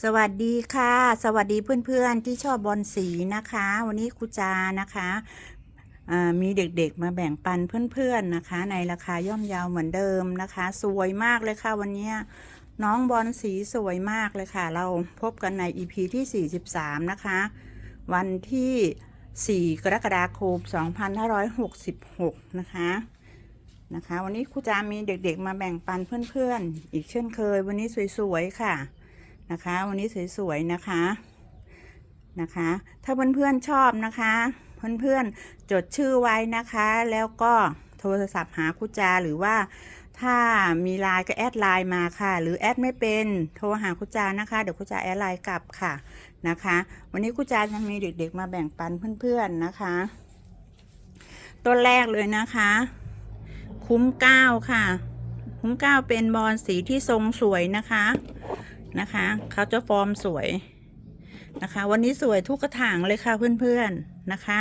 สวัสดีค่ะ สวัสดีเพื่อนๆที่ชอบบอลสีนะคะ วันนี้ครูจานะคะมีเด็กๆมาแบ่งปันเพื่อนๆนะคะ ในราคาย่อมเยาวเหมือนเดิมนะคะ สวยมากเลยค่ะ วันนี้น้องบอลสีสวยมากเลยค่ะ เราพบกันใน EP ที่ 43 นะคะ วันที่ 4 กรกฎาคม 2566 นะคะนะคะ วันนี้ครูจามีเด็กๆมาแบ่งปันเพื่อนๆ อีกเช่นเคย วันนี้สวยๆค่ะ นะคะ วันนี้สวยๆนะคะนะคะ ถ้าเพื่อนๆชอบนะคะเพื่อนๆจดชื่อไว้นะคะ แล้วก็โทรศัพท์หาครูจาหรือว่าถ้ามีไลน์ก็แอดไลน์มาค่ะ หรือแอดไม่เป็นโทรหาครูจานะคะ เดี๋ยวครูจาแอดไลน์กลับค่ะนะคะ วันนี้ครูจาจะมีเด็กๆมาแบ่งปันเพื่อนๆนะคะ ต้นแรกเลยนะคะ คุ้มเก้าค่ะ คุ้มเก้าเป็นบอลสีที่ทรงสวยนะคะ นะคะ เขาจะฟอร์มสวยนะคะ วันนี้สวยทุกกระถางเลยค่ะเพื่อนๆนะคะ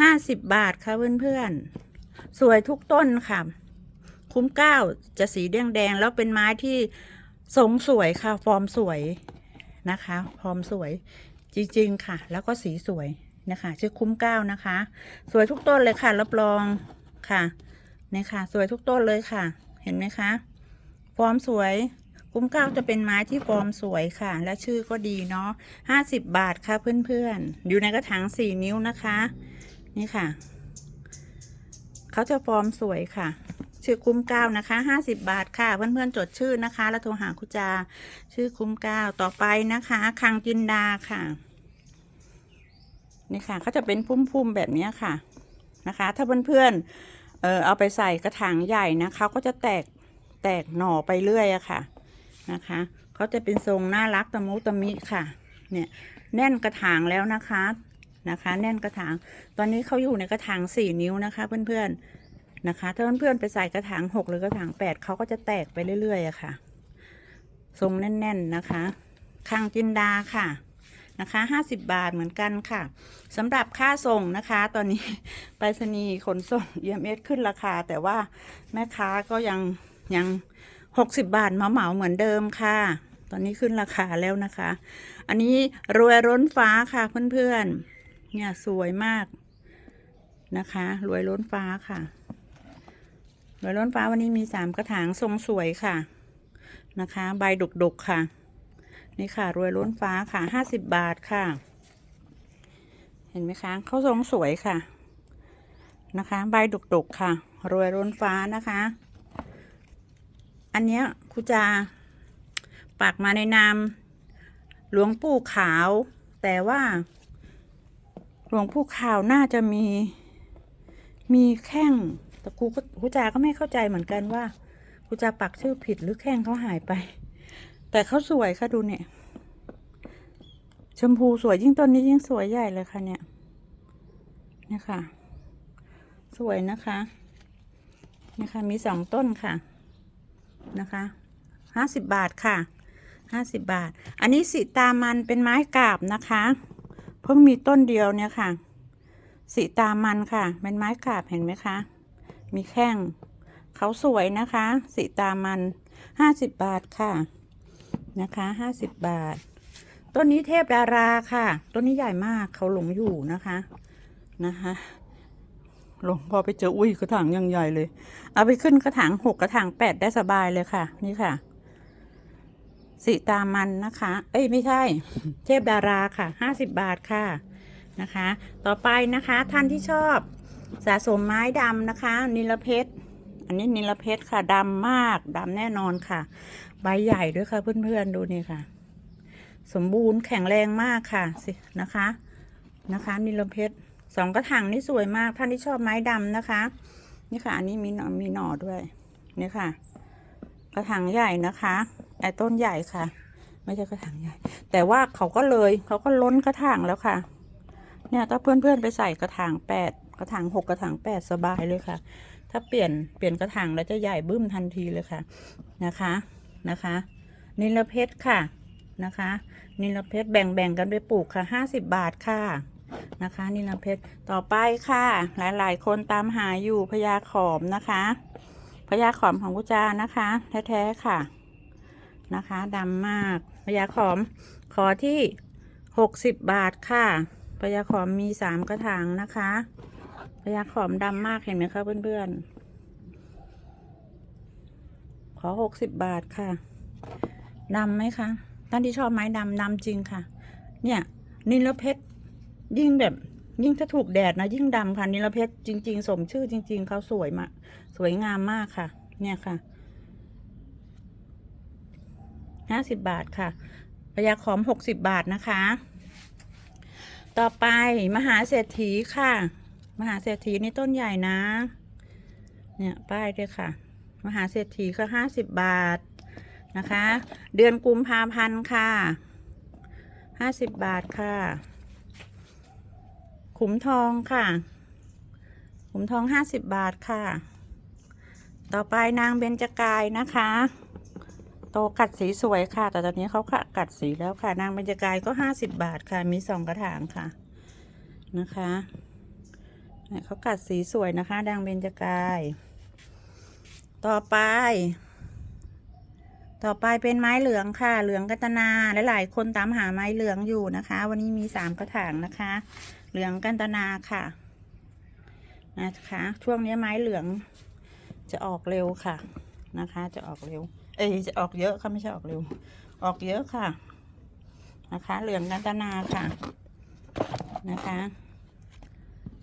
ห้าสิบบาทค่ะเพื่อนๆสวยทุกต้นค่ะ คุ้มเก้าจะสีแดงๆแล้วเป็นไม้ที่ทรงสวยค่ะ ฟอร์มสวยนะคะฟอร์มสวยจริงๆค่ะ แล้วก็สีสวยนะคะ ชื่อคุ้มเก้านะคะ สวยทุกต้นเลยค่ะ รับรองค่ะนี่ค่ะ สวยทุกต้นเลยค่ะ เห็นไหมคะ ฟอร์มสวย คุ้มเก้าจะเป็นไม้ที่ฟอร์มสวยค่ะ และชื่อก็ดีเนาะห้าสิบบาทค่ะเพื่อนๆ อยู่ในกระถางสี่นิ้วนะคะ นี่ค่ะ เขาจะฟอร์มสวยค่ะ ชื่อคุ้มเก้านะคะห้าสิบบาทค่ะ เพื่อนๆจดชื่อนะคะ แล้วโทรหาคุจา ชื่อคุ้มเก้าต่อไปนะคะคังจินดาค่ะ นี่ค่ะเขาจะเป็นพุ่มๆแบบนี้ค่ะนะคะ ถ้าเพื่อนๆเออเอาไปใส่กระถางใหญ่นะเขาก็จะแตกแตกหน่อไปเรื่อยอะค่ะ นะคะเขาจะเป็นทรงน่ารักตะมุตะมิค่ะ เนี่ยแน่นกระถางแล้วนะคะนะคะ แน่นกระถาง ตอนนี้เขาอยู่ในกระถางสี่นิ้วนะคะเพื่อนๆนะคะ ถ้าเพื่อนๆไปใส่กระถางหกหรือกระถางแปดเขาก็จะแตกไปเรื่อยๆอะค่ะ ทรงแน่นๆนะคะคังจินดาค่ะนะคะห้าสิบบาทเหมือนกันค่ะสำหรับค่าส่งนะคะ ตอนนี้ไปรษณีย์ขนส่ง EMS ขึ้นราคา แต่ว่าแม่ค้าก็ยังยัง หกสิบบาทมาเหมาเหมือนเดิมค่ะ ตอนนี้ขึ้นราคาแล้วนะคะ อันนี้รวยร้นฟ้าค่ะเพื่อนๆ เนี่ยสวยมากนะคะ รวยล้นฟ้าค่ะ รวยล้นฟ้าวันนี้มีสามกระถางทรงสวยค่ะนะคะ ใบดกๆค่ะ นี่ค่ะ รวยล้นฟ้าค่ะห้าสิบบาทค่ะ เห็นไหมคะเขาทรงสวยค่ะนะคะ ใบดกๆค่ะ รวยล้นฟ้านะคะ อันเนี้ยครูจาปักมาในนามหลวงปู่ขาว แต่ว่า หลวงปู่ขาวน่าจะมี มีแข้งแต่ครูก็ครูจาก็ไม่เข้าใจเหมือนกันว่าครูจาปักชื่อผิดหรือแข้งเขาหายไป แต่เขาสวยค่ะดูเนี่ย ชมพูสวยยิ่งต้นนี้ยิ่งสวยใหญ่เลยค่ะเนี่ยนี่ค่ะ สวยนะคะนี่ค่ะมีสองต้นค่ะ นะคะห้าสิบบาทค่ะห้าสิบบาท อันนี้สีตามันเป็นไม้กาบนะคะ เพิ่งมีต้นเดียวเนี่ยค่ะสีตามันค่ะ เป็นไม้กาบเห็นไหมคะ มีแข้งเขาสวยนะคะสีตามันห้าสิบบาทค่ะนะคะห้าสิบบาท ต้นนี้เทพดาราค่ะ ต้นนี้ใหญ่มากเขาหลงอยู่นะคะนะคะ ลงพอไปเจออุ้ยกระถางยังใหญ่เลย เอาไปขึ้นกระถางหกกระถางแปดได้สบายเลยค่ะ นี่ค่ะ สีตามันนะคะ เอ้ยไม่ใช่ เทพดาราค่ะห้าสิบบาทค่ะนะคะ ต่อไปนะคะท่านที่ชอบสะสมไม้ดำนะคะ นิลเพชรอันนี้นิลเพชรค่ะดำมากดำแน่นอนค่ะ ใบใหญ่ด้วยค่ะ เพื่อนๆดูนี่ค่ะ สมบูรณ์แข็งแรงมากค่ะสินะคะ นะคะนิลเพชร สองกระถางนี่สวยมากท่านที่ชอบไม้ดำนะคะ นี่ค่ะ อันนี้มีหน่อมีหน่อด้วยนี่ค่ะ กระถางใหญ่นะคะไอ้ต้นใหญ่ค่ะ ไม่ใช่กระถางใหญ่ แต่ว่าเขาก็เลยเขาก็ล้นกระถางแล้วค่ะ เนี่ยถ้าเพื่อนๆไปใส่กระถางแปดกระถางหกกระถางแปดสบายเลยค่ะ ถ้าเปลี่ยนเปลี่ยนกระถางแล้วจะใหญ่บึ้มทันทีเลยค่ะนะคะนะคะ นิลเพชรค่ะนะคะ นิลเพชรแบ่งๆกันไปปลูกค่ะห้าสิบบาทค่ะ นะคะนิลเพชรต่อไปค่ะ หลายๆ คนตามหาอยู่พญาขอมนะคะพญาขอมของกุจานะคะ แท้ๆค่ะนะคะดำมากพญาขอมขอที่หกสิบบาทค่ะพญาขอมมีสามกระถางนะคะพญาขอมดำมากเห็นไหมคะเพื่อนๆ ขอหกสิบบาทค่ะดำไหมคะท่านที่ชอบไม้ดำดำจริงค่ะ เนี่ยนิลเพชร ยิ่งแบบยิ่งถ้าถูกแดดนะยิ่งดำค่ะนิลเพชรจริง ๆ สมชื่อจริง ๆเขาสวยมากสวยงามมากค่ะ เนี่ยค่ะห้าสิบบาทค่ะพยาขอมหกสิบบาทนะคะ ต่อไปมหาเศรษฐีค่ะ มหาเศรษฐีนี่ต้นใหญ่นะ เนี่ยป้ายด้วยค่ะ มหาเศรษฐีก็ห้าสิบบาทนะคะ เดือนกุมภาพันธ์ค่ะห้าสิบบาทค่ะ ขุมทองค่ะ ขุมทองห้าสิบบาทค่ะ ต่อไปนางเบญจกายนะคะ โตกัดสีสวยค่ะ แต่ตอนนี้เขากัดสีแล้วค่ะ นางเบญจกายก็ห้าสิบบาทค่ะ มีสองกระถางค่ะ นะคะเขากัดสีสวยนะคะนางเบญจกาย ต่อไป ต่อไปเป็นไม้เหลืองค่ะ เหลืองกัตนา หลายๆคนตามหาไม้เหลืองอยู่นะคะ วันนี้มีสามกระถางนะคะ เหลืองกันตนาค่ะนะคะ ช่วงนี้ไม้เหลืองจะออกเร็วค่ะนะคะ จะออกเร็ว เอ้ยจะออกเยอะค่ะไม่ใช่ออกเร็ว ออกเยอะค่ะ นะคะ เหลืองกันตนาค่ะนะคะ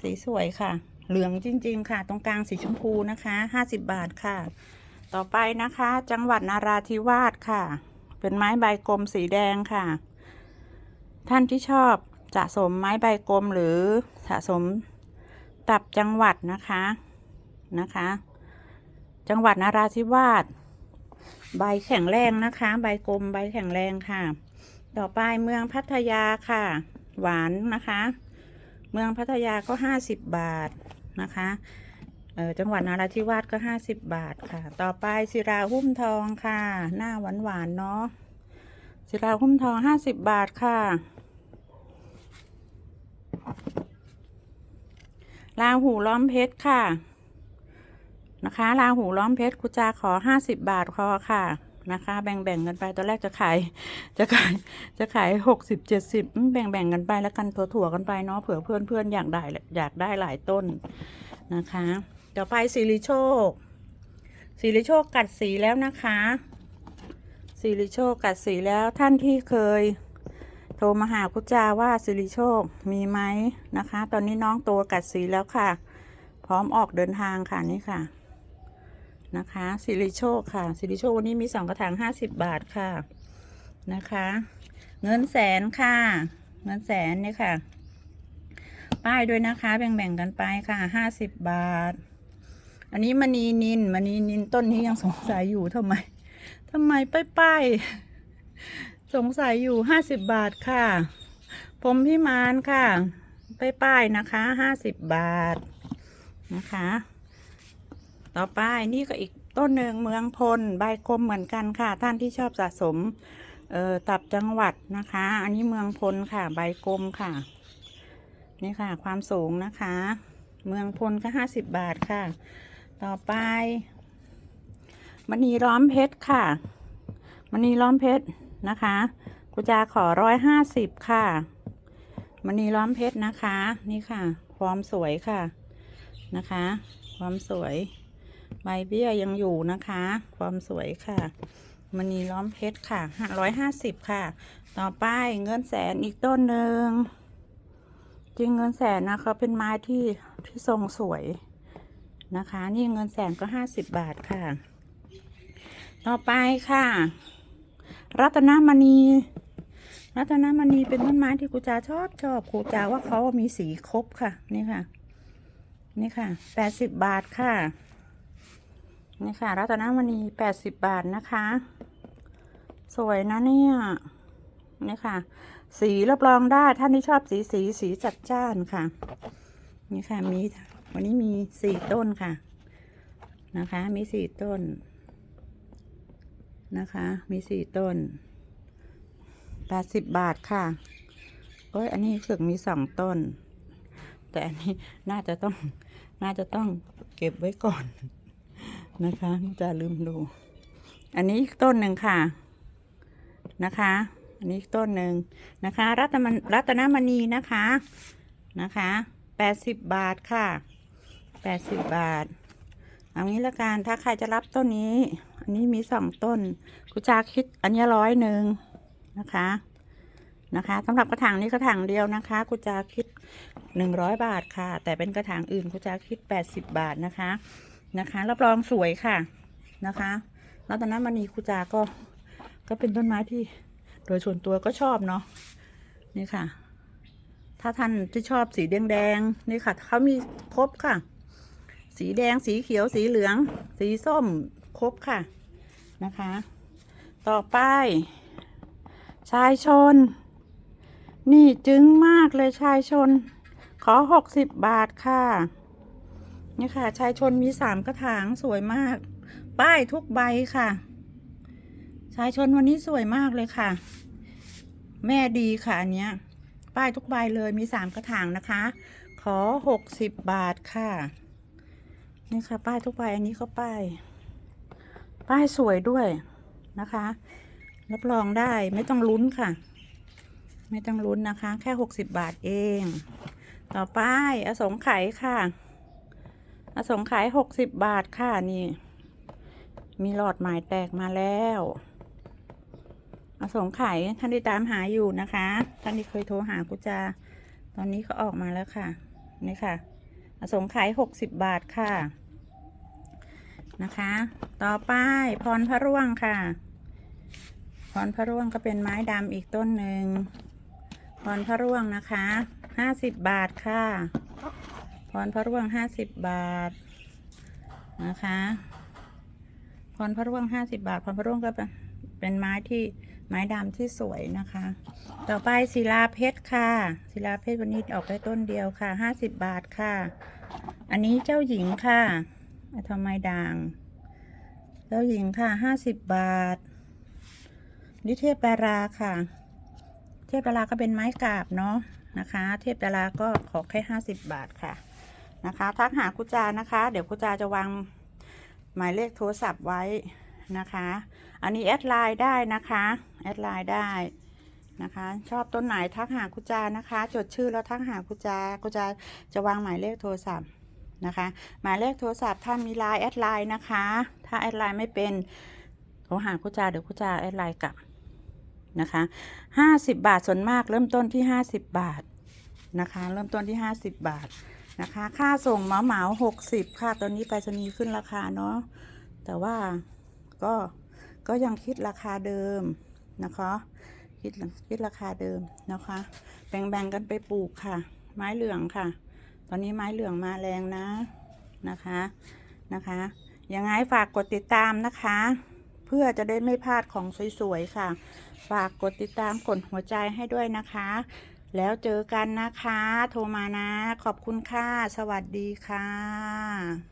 สีสวยค่ะ เหลืองจริง ๆ ค่ะ ตรงกลางสีชมพูนะคะห้าสิบบาทค่ะ ต่อไปนะคะ จังหวัดนาราธิวาสค่ะ เป็นไม้ใบกลมสีแดงค่ะ ท่านที่ชอบ สะสมไม้ใบกลมหรือสะสมตับจังหวัดนะคะนะคะ จังหวัดนาราธิวาสใบแข็งแรงนะคะ ใบกลมใบแข็งแรงค่ะ ต่อไปเมืองพัทยาค่ะ หวานนะคะ เมืองพัทยาก็ห้าสิบบาทนะคะเออจังหวัดนาราธิวาสก็ห้าสิบบาทค่ะ ต่อไปศิราหุ้มทองค่ะ หน้าหวานหวานเนาะศิราหุ้มทองห้าสิบบาทค่ะ ลาหูล้อมเพชรค่ะ นะคะลาหูล้อมเพชรกุจาขอห้าสิบบาทพอค่ะนะคะ แบ่งๆกันไปตอนแรกจะขายจะขายจะขายหกสิบเจ็ดสิบแบ่งๆกันไปแล้วกันถั่วๆกันไปเนาะเผื่อเพื่อนเพื่อนๆอยากได้อยากได้หลายต้นนะคะต่อไปสิริโชคสิริโชคกัดสีแล้วนะคะสิริโชคกัดสีแล้วท่านที่เคย ทรมาหากุจาว่าสิริโชคมีไหมนะคะ ตอนนี้น้องโตกัดสีแล้วค่ะ พร้อมออกเดินทางค่ะนี่ค่ะนะคะสิริโชคค่ะสิริโชควันนี้มีสองกระถางห้าสิบบาทค่ะนะคะ เงินแสนค่ะ เงินแสนเนี่ยค่ะ ป้ายด้วยนะคะ แบ่งๆกันไปค่ะห้าสิบบาท อันนี้มณีนินมณีนินต้นนี้ยังสงสัยอยู่ทำไมทำไมป้ายป้ายๆ สงสัยอยู่ห้าสิบบาทค่ะ ผมพี่มานค่ะป้ายป้ายนะคะห้าสิบบาทนะคะ ต่อไปนี่ก็อีกต้นหนึ่งเมืองพลใบกลมเหมือนกันค่ะ ท่านที่ชอบสะสมเอ่อตับจังหวัดนะคะ อันนี้เมืองพลค่ะใบกลมค่ะ นี่ค่ะ ความสูงนะคะ เมืองพลก็ห้าสิบบาทค่ะ ต่อไปมณีล้อมเพชรค่ะมณีล้อมเพชร นะคะกุจาขอร้อยห้าสิบค่ะมณีล้อมเพชรนะคะ นี่ค่ะ ความสวยค่ะนะคะ ความสวย ใบเบี้ยยังอยู่นะคะ ความสวยค่ะมณีล้อมเพชรค่ะห้าร้อยห้าสิบค่ะ ต่อไปเงินแสนอีกต้นหนึ่งจริงเงินแสนนะคะเป็นไม้ที่ที่ทรงสวยนะคะ นี่เงินแสนก็ห้าสิบบาทค่ะ ต่อไปค่ะ รัตนมณีรัตนมณีเป็นต้นไม้ที่กูจาชอบชอบกูจาว่าเขามีสีครบค่ะ นี่ค่ะ นี่ค่ะแปดสิบบาทค่ะ นี่ค่ะ รัตนมณีแปดสิบบาทนะคะ สวยนะเนี่ยนี่ค่ะ สีรับรองได้ท่านที่ชอบสีสีสีจัดจ้านค่ะ นี่ค่ะมีวันนี้มีสี่ต้นค่ะ นะคะ มีสี่ต้น นะคะ มีสี่ต้นแปดสิบบาทค่ะโอ้ยอันนี้รู้สึกมีสองต้น แต่อันนี้น่าจะต้องน่าจะต้องเก็บไว้ก่อนนะคะจะลืมดู อันนี้อีกต้นหนึ่งค่ะนะคะ อันนี้อีกต้นหนึ่งนะคะ รัตนรัตนมณีนะคะนะคะแปดสิบบาทค่ะแปดสิบบาท เอางี้ละกันถ้าใครจะรับต้นนี้ อันนี้มีสองต้นกุจาคิดอันนี้ร้อยหนึ่งนะคะนะคะสำหรับกระถางนี้กระถางเดียวนะคะกุจาคิดหนึ่งร้อยบาทค่ะ แต่เป็นกระถางอื่นกุจาคิดแปดสิบบาทนะคะนะคะ รับรองสวยค่ะนะคะรัตอนนั้นมณีกุจาก็ก็เป็นต้นไม้ที่โดยส่วนตัวก็ชอบเนาะนี่ค่ะ ถ้าท่านที่ชอบสีแดงๆนี่ค่ะเขามีครบค่ะ สีแดงสีเขียวสีเหลือง สีส้ม ครบค่ะนะคะ ต่อไป ชายชน นี่จึงมากเลยชายชน ขอหกสิบบาทค่ะ นี่ค่ะ ชายชนมีสามกระถางสวยมาก ป้ายทุกใบค่ะ ชายชนวันนี้สวยมากเลยค่ะ แม่ดีค่ะอันเนี้ย ป้ายทุกใบเลยมีสามกระถางนะคะ ขอหกสิบบาทค่ะนี่ค่ะ ป้ายทุกใบอันนี้ก็ป้าย ป้ายสวยด้วยนะคะ รับรองได้ไม่ต้องลุ้นค่ะ ไม่ต้องลุ้นนะคะ แค่หกสิบบาทเอง ต่อไปอสงไขยค่ะ อสงไขยหกสิบบาทค่ะนี่ มีหลอดหมายแตกมาแล้วอสงไขยท่านที่ตามหาอยู่นะคะ ท่านที่เคยโทรหากุจา ตอนนี้ก็ออกมาแล้วค่ะ นี่ค่ะ อสงไขยหกสิบบาทค่ะ นะคะ ต่อไปพรพระร่วงค่ะ พรพระร่วงก็เป็นไม้ดำอีกต้นหนึ่ง พรพระร่วงนะคะห้าสิบบาทค่ะ พรพระร่วงห้าสิบบาทนะคะพรพระร่วงห้าสิบาท พรพระร่วงก็เป็นเป็นไม้ที่ไม้ดำที่สวยนะคะ ต่อไปศิลาเพชรค่ะ ศิลาเพชรวันนี้ออกได้ต้นเดียวค่ะห้าสิบบาทค่ะ อันนี้เจ้าหญิงค่ะอะ ทำไมด่าง เจ้าหญิงค่ะห้าสิบบาทนี่เทพดาราค่ะ เทพดาราก็เป็นไม้กาบเนาะนะคะ เทพดาราก็ขอแค่ห้าสิบบาทค่ะนะคะทักหากุจานะคะ เดี๋ยวกุจาจะวางหมายเลขโทรศัพท์ไว้นะคะ อันนี้แอดไลน์ได้นะคะแอดไลน์ได้นะคะ ชอบต้นไหนทักหากุจานะคะ จดชื่อแล้วทักหากุจากุจาจะวางหมายเลขโทรศัพท์ นะคะหมายเลขโทรศัพท์ถ้ามีไลน์แอดไลน์นะคะ ถ้าแอดไลน์ไม่เป็นโทรหากุจาเดี๋ยวกุจาแอดไลน์กลับนะคะห้าสิบบาทส่วนมากเริ่มต้นที่ห้าสิบบาทนะคะ เริ่มต้นที่ห้าสิบบาทนะคะ ค่าส่งเหมาเหมาหกสิบค่ะตอนนี้ไปรษณีย์ขึ้นราคาเนาะแต่ว่าก็ก็ยังคิดราคาเดิมนะคะคิดคิดราคาเดิมนะคะ แบ่งๆกันไปปลูกค่ะ ไม้เหลืองค่ะ อนนี้ไม้เหลืองมาแรงนะนะคะนะคะยังไงฝากกดติดตามนะคะ เพื่อจะได้ไม่พลาดของสวยๆค่ะ ฝากกดติดตามกดหัวใจให้ด้วยนะคะ แล้วเจอกันนะคะ โทรมานะ ขอบคุณค่ะ สวัสดีค่ะ